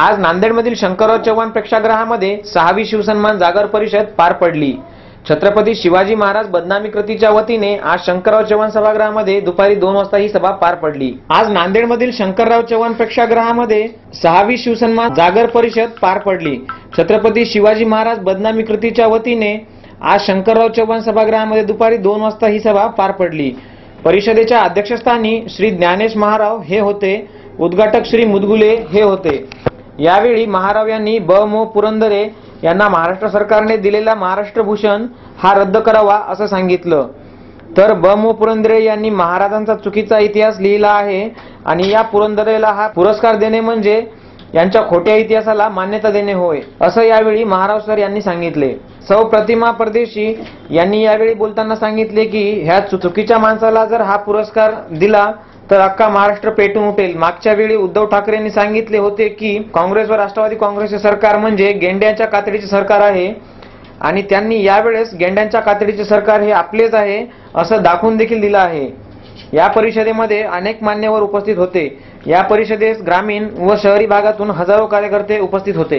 आज नांदेडमधील शंकरराव चव्हाण प्रेक्षागृहामध्ये सहावी शिवसन्मान जागर परिषद पार पडली. छत्रपती शिवाजी महाराज बदनामी कृतीच्या वतीने आज शंकरराव चव्हाण सभागृहामध्ये दुपारी दोन वाजता ही सभा पार पडली. आज नांदेडमधील शंकरराव चव्हाण प्रेक्षागृहामध्ये सहावी शिवसन्मान जागर परिषद पार पडली. छत्रपती शिवाजी महाराज बदनामी कृतीच्या वतीने आज शंकरराव चव्हाण सभागृहामध्ये दुपारी दोन वाजता ही सभा पार पडली. परिषदेच्या अध्यक्षस्थानी श्री ज्ञानेश महाराव हे होते. उद्घाटक श्री मुदगुले हे होते. यावेळी महाराव यांनी ब मो पुरंदरे यांना महाराष्ट्र सरकारने दिलेला महाराष्ट्र भूषण हा रद्द करावा असं सांगितलं. तर ब मो पुरंदरे यांनी महाराजांचा चुकीचा इतिहास लिहिला आहे आणि या पुरंदरेला हा पुरस्कार देणे म्हणजे यांच्या खोट्या इतिहासाला मान्यता देणे होय असं यावेळी महाराव सर यांनी सांगितले. सौ प्रतिमा परदेशी यांनी यावेळी बोलताना सांगितले की ह्या चु- चुकीच्या माणसाला जर हा पुरस्कार दिला तर अख्खा महाराष्ट्र पेटून उठेल. मागच्या वेळी उद्धव ठाकरेंनी सांगितले होते की काँग्रेस व राष्ट्रवादी काँग्रेसचे सरकार म्हणजे गेंड्यांच्या कातडीचे सरकार आहे. आणि त्यांनी यावेळेस गेंड्यांच्या कातडीचे सरकार हे आपलेच आहे असं दाखवून देखील दिलं आहे. या परिषदेमध्ये अनेक मान्यवर उपस्थित होते. या परिषदेस ग्रामीण व शहरी भागातून हजारो कार्यकर्ते उपस्थित होते.